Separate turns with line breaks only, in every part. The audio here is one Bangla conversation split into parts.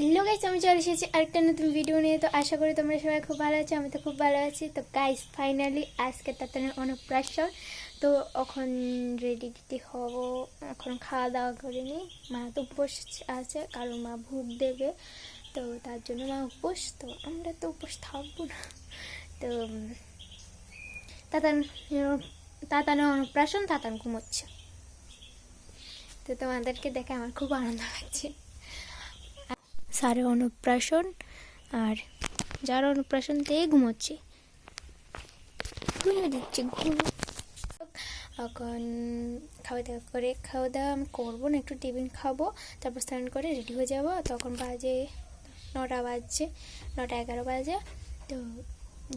হ্যালো গাইস আমি চলে এসেছি আরেকটা নতুন ভিডিও নিয়ে। তো আশা করি তোমরা সবাই খুব ভালো আছো, আমি তো খুব ভালো আছি। তো গাইস ফাইনালি আজকে তাড়াতাড়ি অন্নপ্রাশন তো এখন রেডি টেডি হব, এখন খাওয়া দাওয়া করিনি মা তো উপোস আছে, কারণ মা ভোগ দেবে। তো তার জন্য মা উপোস, তো আমরা তো উপোস থাকব না। তো, তাতান তাতানো অন্নপ্রাশন তাতান ঘুমোচ্ছে। তো তোমাদেরকে দেখে আমার খুব আনন্দ লাগছে। সারে অন্নপ্রাশন আর যার অন্নপ্রাশন থেকে ঘুমোচ্ছে। ঘুমিয়ে দিচ্ছে, ঘুম। এখন খাওয়া দাওয়া করে, খাওয়া দাওয়া আমি করব না, একটু টিফিন খাব, তারপর স্নান করে রেডি হয়ে যাব। তখন বাজে নটা বাজছে, নটা এগারো বাজে। তো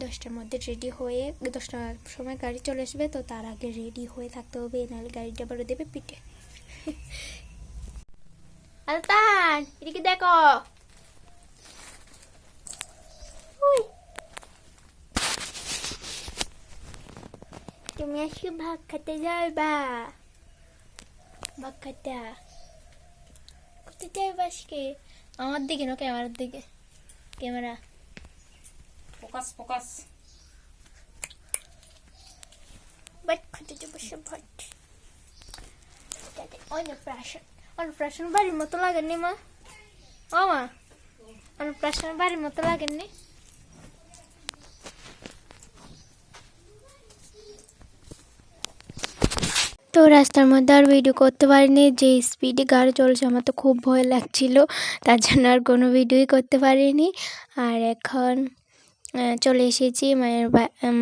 দশটার মধ্যে রেডি হয়ে, দশটার সময় গাড়ি চলে আসবে, তো তার আগে রেডি হয়ে থাকতে হবে, নাহলে গাড়িটা আবারও দেবে পিঠে। আলতান, এদিকে দেখো। তুমি আজকে ভাত খেতে যাইবা ভাত খেতে কোথায় যাইবা আজকে আমার দিকে না ক্যামেরার দিকে। ক্যামেরা।
ফোকাস ফোকাস
ভাত খেতে যাব সে ভাত অন্নপ্রাশন অন্নপ্রাশন বাড়ির মতো লাগেননি মা ও মা অন্নপ্রাশন বাড়ির মতো লাগেননি তো রাস্তার মধ্যে আর ভিডিও করতে পারিনি। যে স্পিডে গাড়ি চলছে, আমার তো খুব ভয় লাগছিল। তার জন্য আর কোনো ভিডিওই করতে পারিনি। আর এখন চলে এসেছি মায়ের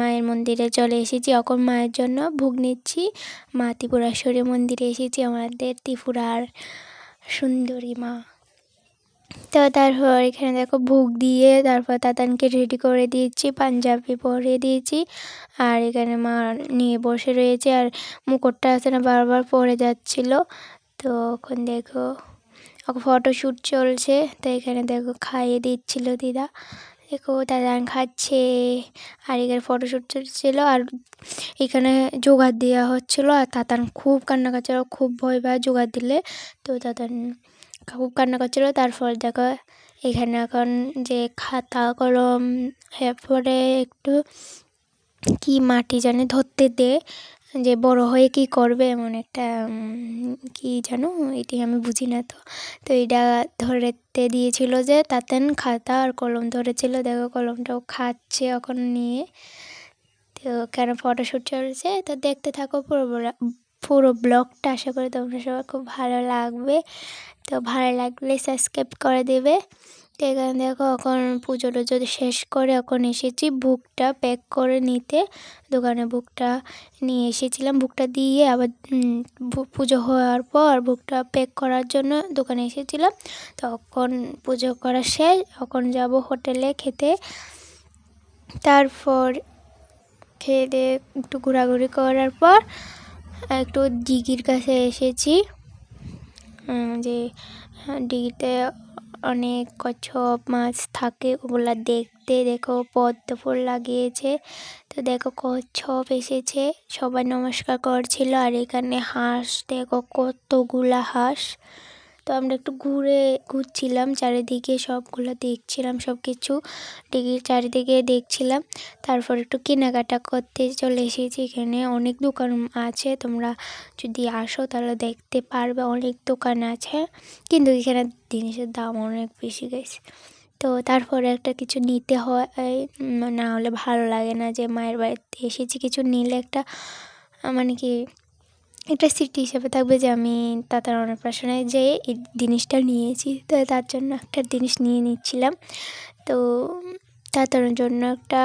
মায়ের মন্দিরে চলে এসেছি। এখন মায়ের জন্য ভোগ নিচ্ছি। মা ত্রিপুরাশ্বরী মন্দিরে এসেছি। আমাদের ত্রিপুরার সুন্দরী মা। তো তারপর এখানে দেখো ভোগ দিয়ে তারপর তাতানকে রেডি করে দিয়েছি, পাঞ্জাবি পরে দিয়েছি। আর এখানে মা নিয়ে বসে রয়েছে আর মুকুটটা আছে না বারবার পরে যাচ্ছিল। তো এখন দেখো ফটোশ্যুট চলছে। তো এখানে দেখো খাইয়ে দিচ্ছিল দিদা। দেখো দাদান খাচ্ছে, আর এখানে ফটোশ্যুট চলছিল। আর এখানে জোগাড় দেওয়া হচ্ছিল। আর তাতান খুব কান্না খুব ভয় পায় জোগাড় দিলে। তো তাতান খুব কান্না করছিল। তারপর দেখো এখানে এখন যে খাতা, কলম, এরপরে একটু কি মাটি জানে ধরতে দে, যে বড় হয়ে কি করবে এমন একটা কি জানো? এটি আমি বুঝি না তো। তো এটা ধরেতে দিয়েছিল যে তাতেন খাতা আর কলম ধরেছিল। দেখো কলমটাও খাচ্ছে এখন নিয়ে। তো কেন ফটোশ্যুট চলছে? তো দেখতে থাকো পুরো পুরো ব্লগটা। আশা করি তোমরা সবার খুব ভালো লাগবে। তো ভালো লাগলে সাবস্ক্রাইব করে দেবে। তো এখানে দেখো, এখন পুজো টুজো শেষ করে এখন এসেছি। বুকটা প্যাক করে নিতে। দোকানে বুকটা নিয়ে এসেছিলাম। বুকটা দিয়ে আবার পুজো হওয়ার পর বুকটা প্যাক করার জন্য দোকানে এসেছিলাম। তখন পুজো করা শেষ। এখন যাব হোটেলে খেতে। তারপর খেয়ে দিয়ে একটু ঘোরাঘুরি করার পর একটু দিঘির কাছে এসেছি। যে ডিগিতে অনেক কচ্ছপ মাছ থাকে, ওগুলা দেখতে দেখো পদ্ম ফুল লাগিয়েছে। তো দেখো কচ্ছপ এসেছে, সবাই নমস্কার করছিল। আর এখানে হাঁস, দেখো কতগুলা হাঁস। তো আমরা একটু ঘুরে ঘুরছিলাম, চারিদিকে সবগুলো দেখছিলাম সব কিছু দিঘির চারিদিকে দেখছিলাম। তারপর একটু কেনাকাটা করতে চলে এসেছি, এখানে অনেক দোকান আছে, তোমরা যদি আসো তাহলে দেখতে পারবে, অনেক দোকান আছে, কিন্তু এখানে জিনিসের দাম অনেক বেশি গেছে। তো তারপরে একটা কিছু নিতে হয় না হলে ভালো লাগে না যে মায়ের বাড়িতে এসেছি, কিছু নিলে একটা মানে কি একটা স্মৃতি হিসেবে থাকবে যে আমি তাতার অন্নপ্রাশনে যে এই জিনিসটা নিয়েছি। তো তার জন্য একটা জিনিস নিয়ে নিচ্ছিলাম। তো তাতার জন্য একটা